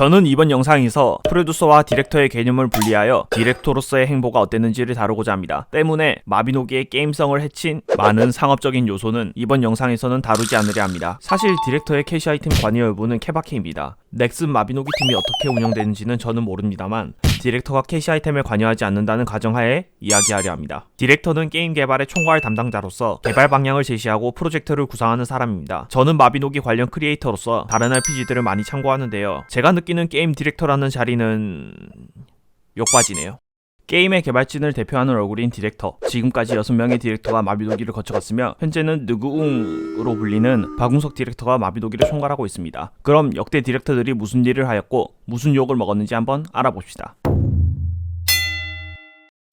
저는 이번 영상에서 프로듀서와 디렉터의 개념을 분리하여 디렉터로서의 행보가 어땠는지를 다루고자 합니다. 때문에 마비노기의 게임성을 해친 많은 상업적인 요소는 이번 영상에서는 다루지 않으려 합니다. 사실 디렉터의 캐시 아이템 관여 여부는 케바케입니다. 넥슨 마비노기 팀이 어떻게 운영되는지는 저는 모릅니다만 디렉터가 캐시 아이템에 관여하지 않는다는 가정하에 이야기하려 합니다. 디렉터는 게임 개발의 총괄 담당자로서 개발 방향을 제시하고 프로젝트를 구상하는 사람입니다. 저는 마비노기 관련 크리에이터로서 다른 RPG들을 많이 참고하는데요. 제가 느끼는 게임 디렉터라는 자리는 욕바지네요. 게임의 개발진을 대표하는 얼굴인 디렉터. 지금까지 6명의 디렉터가 마비노기를 거쳐갔으며 현재는 느그웅으로 불리는 박웅석 디렉터가 마비노기를 총괄하고 있습니다. 그럼 역대 디렉터들이 무슨 일을 하였고 무슨 욕을 먹었는지 한번 알아봅시다.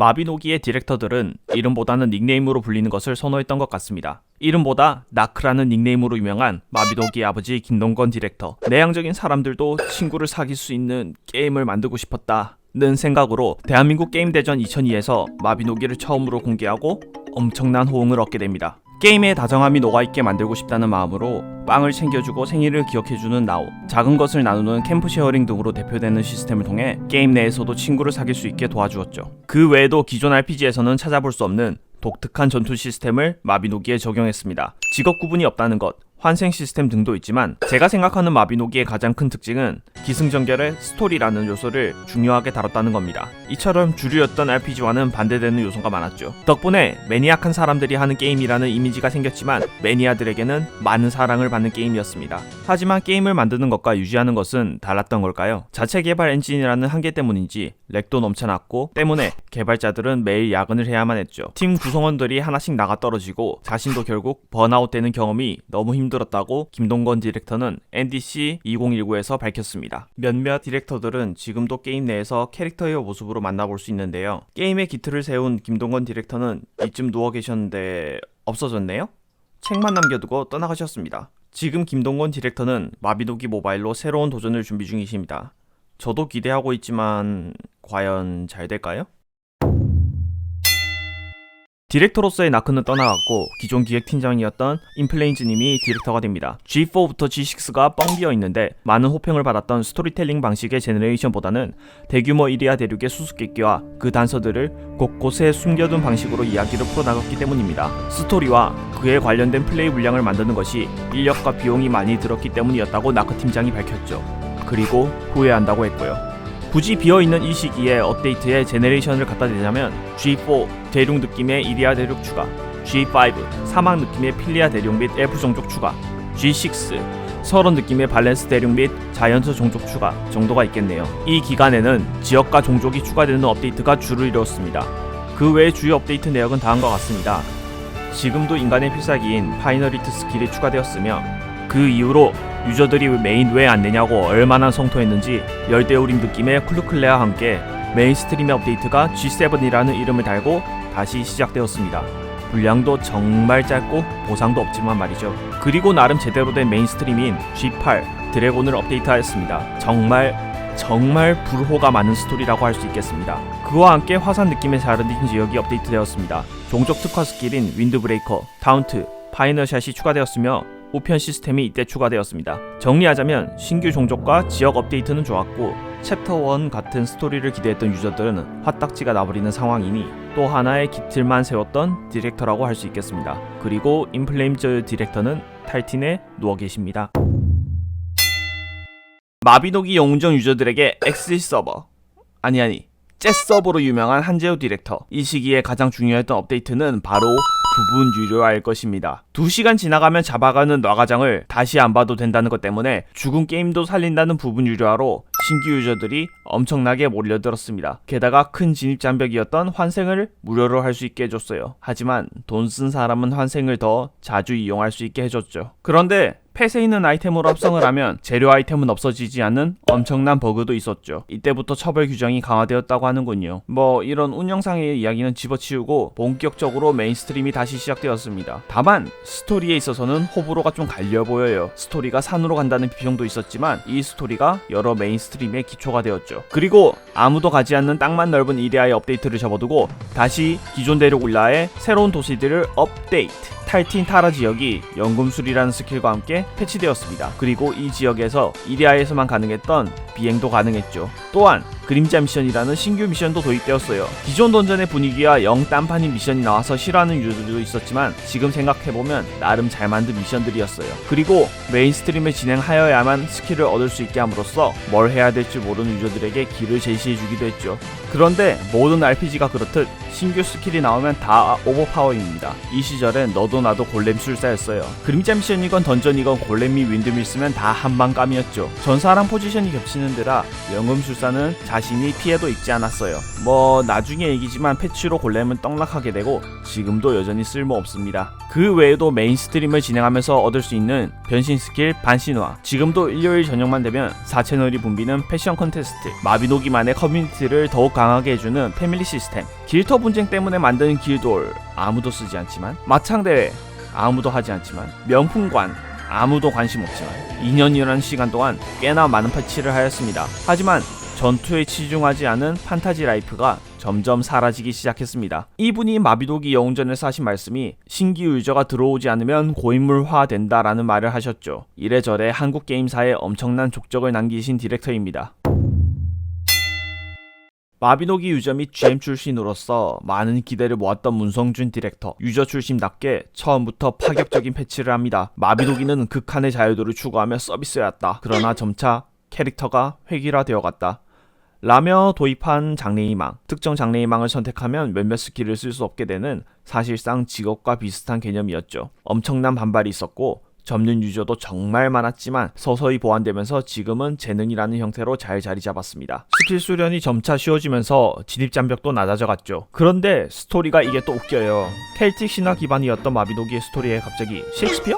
마비노기의 디렉터들은 이름보다는 닉네임으로 불리는 것을 선호했던 것 같습니다. 이름보다 나크라는 닉네임으로 유명한 마비노기의 아버지 김동건 디렉터. 내향적인 사람들도 친구를 사귈 수 있는 게임을 만들고 싶었다. 는 생각으로 대한민국 게임 대전 2002에서 마비노기를 처음으로 공개하고 엄청난 호응을 얻게 됩니다. 게임에 다정함이 녹아있게 만들고 싶다는 마음으로 빵을 챙겨주고 생일을 기억해주는 나우, 작은 것을 나누는 캠프 쉐어링 등으로 대표되는 시스템을 통해 게임 내에서도 친구를 사귈 수 있게 도와주었죠. 그 외에도 기존 RPG에서는 찾아볼 수 없는 독특한 전투 시스템을 마비노기에 적용했습니다. 직업 구분이 없다는 것, 환생 시스템 등도 있지만 제가 생각하는 마비노기의 가장 큰 특징은 기승전결의 스토리라는 요소를 중요하게 다뤘다는 겁니다. 이처럼 주류였던 RPG와는 반대되는 요소가 많았죠. 덕분에 매니악한 사람들이 하는 게임이라는 이미지가 생겼지만 매니아들에게는 많은 사랑을 받는 게임이었습니다. 하지만 게임을 만드는 것과 유지하는 것은 달랐던 걸까요? 자체 개발 엔진이라는 한계 때문인지 렉도 넘쳐났고 때문에 개발자들은 매일 야근을 해야만 했죠. 팀 구성원들이 하나씩 나가 떨어지고 자신도 결국 번아웃되는 경험이 너무 힘들었다 고 김동건 디렉터는 NDC 2019에서 밝혔습니다. 몇몇 디렉터들은 지금도 게임 내에서 캐릭터의 모습으로 만나볼 수 있는데요. 게임의 기틀을 세운 김동건 디렉터는 이쯤 누워 계셨는데 없어졌네요? 책만 남겨두고 떠나가셨습니다. 지금 김동건 디렉터는 마비노기 모바일로 새로운 도전을 준비 중이십니다. 저도 기대하고 있지만 과연 잘 될까요? 디렉터로서의 나크는 떠나갔고 기존 기획팀장이었던 인플레인즈님이 디렉터가 됩니다. G4부터 G6가 뻥 비어 있는데 많은 호평을 받았던 스토리텔링 방식의 제너레이션보다는 대규모 이리아 대륙의 수수께끼와 그 단서들을 곳곳에 숨겨둔 방식으로 이야기를 풀어나갔기 때문입니다. 스토리와 그에 관련된 플레이 물량을 만드는 것이 인력과 비용이 많이 들었기 때문이었다고 나크 팀장이 밝혔죠. 그리고 후회한다고 했고요. 굳이 비어있는 이 시기에 업데이트에 제네레이션을 갖다 대자면 G4 대륙 느낌의 이리아 대륙 추가 G5 사막 느낌의 필리아 대륙 및 엘프 종족 추가 G6 서런 느낌의 밸런스 대륙 및 자연수 종족 추가 정도가 있겠네요. 이 기간에는 지역과 종족이 추가되는 업데이트가 주를 이루었습니다. 그 외의 주요 업데이트 내역은 다음과 같습니다. 지금도 인간의 필살기인 파이너리트 스킬이 추가되었으며 그 이후로 유저들이 메인 왜 안 내냐고 얼마나 성토했는지 열대우림 느낌의 쿨루클레와 함께 메인스트림의 업데이트가 G7이라는 이름을 달고 다시 시작되었습니다. 분량도 정말 짧고 보상도 없지만 말이죠. 그리고 나름 제대로 된 메인스트림인 G8 드래곤을 업데이트하였습니다. 정말 정말 불호가 많은 스토리라고 할 수 있겠습니다. 그와 함께 화산 느낌의 자르딘 지역이 업데이트되었습니다. 종족 특화 스킬인 윈드브레이커, 타운트, 파이널샷이 추가되었으며 우편 시스템이 이때 추가되었습니다. 정리하자면 신규 종족과 지역 업데이트는 좋았고 챕터 1 같은 스토리를 기대했던 유저들은 화딱지가 나버리는 상황이니 또 하나의 기틀만 세웠던 디렉터라고 할 수 있겠습니다. 그리고 인플레임즈 디렉터는 탈틴에 누워 계십니다. 마비노기 영웅전 유저들에게 엑시 서버 아니 아니 재 서버로 유명한 한재호 디렉터 이 시기에 가장 중요했던 업데이트는 바로 부분 유료화일 것입니다. 2시간 지나가면 잡아가는 뇌가장을 다시 안 봐도 된다는 것 때문에 죽은 게임도 살린다는 부분 유료화로 신규 유저들이 엄청나게 몰려들었습니다. 게다가 큰 진입 장벽이었던 환생을 무료로 할 수 있게 해줬어요. 하지만 돈 쓴 사람은 환생을 더 자주 이용할 수 있게 해줬죠. 그런데 펫에 있는 아이템으로 합성을 하면 재료 아이템은 없어지지 않는 엄청난 버그도 있었죠. 이때부터 처벌 규정이 강화되었다고 하는군요. 뭐 이런 운영상의 이야기는 집어치우고 본격적으로 메인스트림이 다시 시작되었습니다. 다만 스토리에 있어서는 호불호가 좀 갈려 보여요. 스토리가 산으로 간다는 비평도 있었지만 이 스토리가 여러 메인스트림의 기초가 되었죠. 그리고 아무도 가지 않는 땅만 넓은 이데아의 업데이트를 접어두고 다시 기존 대륙 울라의 새로운 도시들을 업데이트 탈틴 타라 지역이 연금술이라는 스킬과 함께 패치되었습니다. 그리고 이 지역에서 이리아에서만 가능했던 비행도 가능했죠. 또한 그림자 미션이라는 신규 미션도 도입되었어요. 기존 던전의 분위기와 영 딴판인 미션이 나와서 싫어하는 유저들도 있었지만 지금 생각해보면 나름 잘 만든 미션들이었어요. 그리고 메인스트림을 진행하여야만 스킬을 얻을 수 있게 함으로써 뭘 해야 될지 모르는 유저들에게 길을 제시해주기도 했죠. 그런데 모든 RPG가 그렇듯 신규 스킬이 나오면 다 오버파워입니다. 이 시절엔 너도 나도 골렘 술사였어요. 그림자 미션이건 던전이건 골렘이 윈드밀 쓰면 다 한방 감이었죠. 전사랑 포지션이 겹치는 데라 연금술사는 자 신이 피해도 입지 않았어요. 뭐 나중에 얘기지만 패치로 골렘은 떡락하게 되고 지금도 여전히 쓸모 없습니다. 그 외에도 메인스트림을 진행하면서 얻을 수 있는 변신 스킬 반신화. 지금도 일요일 저녁만 되면 4채널이 붐비는 패션 컨테스트. 마비노기만의 커뮤니티를 더욱 강하게 해주는 패밀리 시스템. 길터 분쟁 때문에 만든 길돌 아무도 쓰지 않지만. 마창대회. 아무도 하지 않지만. 명품관. 아무도 관심 없지만. 2년이라는 시간 동안 꽤나 많은 패치를 하였습니다. 하지만 전투에 치중하지 않은 판타지 라이프가 점점 사라지기 시작했습니다. 이분이 마비노기 영웅전에서 하신 말씀이 신규 유저가 들어오지 않으면 고인물화 된다라는 말을 하셨죠. 이래저래 한국 게임사에 엄청난 족적을 남기신 디렉터입니다. 마비노기 유저 및 GM 출신으로서 많은 기대를 모았던 문성준 디렉터 유저 출신답게 처음부터 파격적인 패치를 합니다. 마비노기는 극한의 자유도를 추구하며 서비스였다. 그러나 점차 캐릭터가 획일화되어 갔다. 라며 도입한 장래희망, 특정 장래희망을 선택하면 몇몇 스킬을 쓸 수 없게 되는 사실상 직업과 비슷한 개념이었죠. 엄청난 반발이 있었고 접는 유저도 정말 많았지만 서서히 보완되면서 지금은 재능이라는 형태로 잘 자리 잡았습니다. 스킬 수련이 점차 쉬워지면서 진입 장벽도 낮아져 갔죠. 그런데 스토리가 이게 또 웃겨요. 켈틱 신화 기반이었던 마비노기의 스토리에 갑자기 셰익스피어?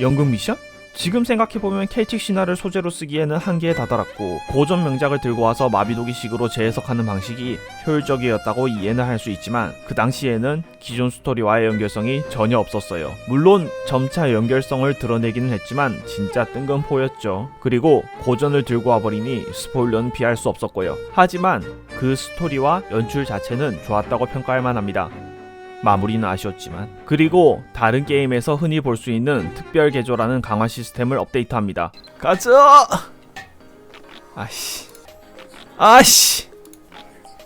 연극 미션? 지금 생각해보면 켈틱 신화를 소재로 쓰기에는 한계에 다다랐고 고전 명작을 들고 와서 마비노기식으로 재해석하는 방식이 효율적이었다고 이해는 할 수 있지만 그 당시에는 기존 스토리와의 연결성이 전혀 없었어요. 물론 점차 연결성을 드러내기는 했지만 진짜 뜬금포였죠. 그리고 고전을 들고 와버리니 스포일러는 피할 수 없었고요. 하지만 그 스토리와 연출 자체는 좋았다고 평가할 만합니다. 마무리는 아쉬웠지만 그리고 다른 게임에서 흔히 볼 수 있는 특별 개조라는 강화 시스템을 업데이트합니다. 가자. 아씨. 아씨.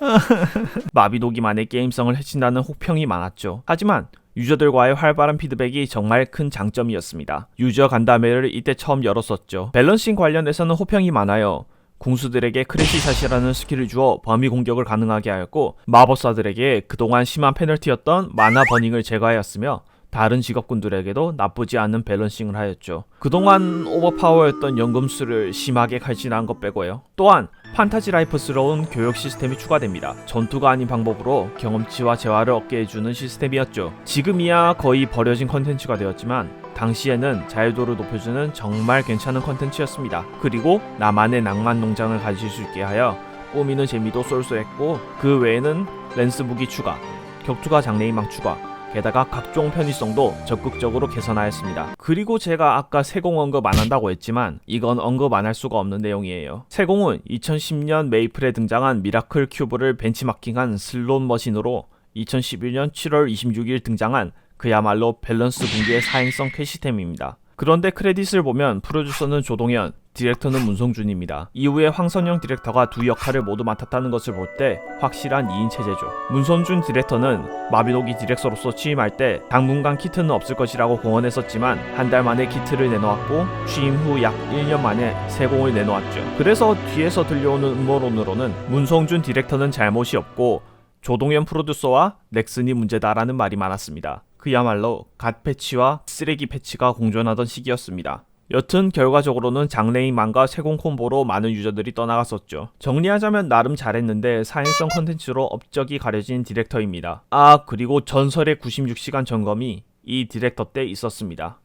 마비노기만의 게임성을 해친다는 혹평이 많았죠. 하지만 유저들과의 활발한 피드백이 정말 큰 장점이었습니다. 유저 간담회를 이때 처음 열었었죠. 밸런싱 관련해서는 호평이 많아요. 궁수들에게 크래시샷이라는 스킬을 주어 범위 공격을 가능하게 하였고 마법사들에게 그동안 심한 페널티였던 마나 버닝을 제거하였으며 다른 직업군들에게도 나쁘지 않은 밸런싱을 하였죠. 그동안 오버파워였던 연금술을 심하게 칼진한 것 빼고요. 또한 판타지 라이프스러운 교육 시스템이 추가됩니다. 전투가 아닌 방법으로 경험치와 재화를 얻게 해주는 시스템이었죠. 지금이야 거의 버려진 컨텐츠가 되었지만 당시에는 자유도를 높여주는 정말 괜찮은 컨텐츠였습니다. 그리고 나만의 낭만 농장을 가질 수 있게 하여 꾸미는 재미도 쏠쏠했고 그 외에는 랜스 무기 추가, 격투가 장래희망 추가, 게다가 각종 편의성도 적극적으로 개선하였습니다. 그리고 제가 아까 세공 언급 안 한다고 했지만 이건 언급 안 할 수가 없는 내용이에요. 세공은 2010년 메이플에 등장한 미라클 큐브를 벤치마킹한 슬롯 머신으로 2011년 7월 26일 등장한 그야말로 밸런스 붕괴의 사행성 캐시템입니다. 그런데 크레딧을 보면 프로듀서는 조동현, 디렉터는 문성준입니다. 이후에 황선영 디렉터가 두 역할을 모두 맡았다는 것을 볼 때 확실한 2인 체제죠. 문선준 디렉터는 마비노기 디렉터로서 취임할 때 당분간 키트는 없을 것이라고 공언했었지만 한 달 만에 키트를 내놓았고 취임 후 약 1년 만에 세공을 내놓았죠. 그래서 뒤에서 들려오는 음모론으로는 문성준 디렉터는 잘못이 없고 조동현 프로듀서와 넥슨이 문제다라는 말이 많았습니다. 그야말로 갓 패치와 쓰레기 패치가 공존하던 시기였습니다. 여튼 결과적으로는 장래희망과 세공 콤보로 많은 유저들이 떠나갔었죠. 정리하자면 나름 잘했는데 사행성 컨텐츠로 업적이 가려진 디렉터입니다. 아 그리고 전설의 96시간 점검이 이 디렉터 때 있었습니다.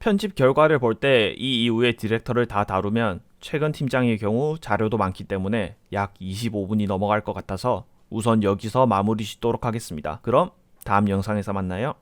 편집 결과를 볼 때 이 이후에 디렉터를 다 다루면 최근 팀장의 경우 자료도 많기 때문에 약 25분이 넘어갈 것 같아서 우선 여기서 마무리 짓도록 하겠습니다. 그럼 다음 영상에서 만나요.